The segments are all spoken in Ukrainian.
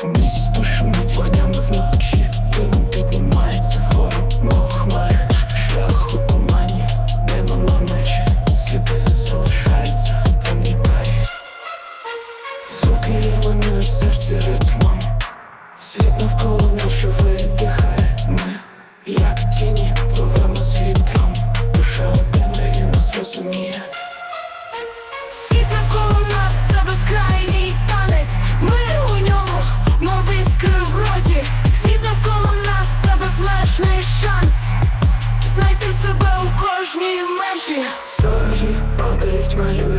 po miejscu szumi w nocy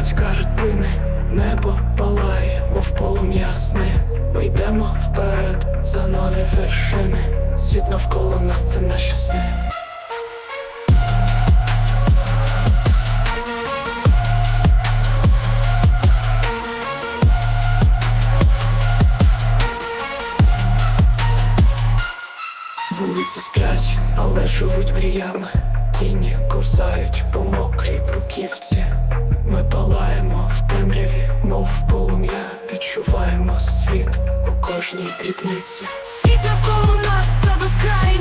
малюють картини Небо палає, мов полум'я сни Ми йдемо вперед за нові вершини. Світ навколо нас це наші сни Вулиці сплять, але живуть мріями тіні ковзають по мокрій бруківці. Ми палаємо в темряві, мов полум'я, відчуваємо світ у кожній дрібниці. Світ навколо нас це безкрайні.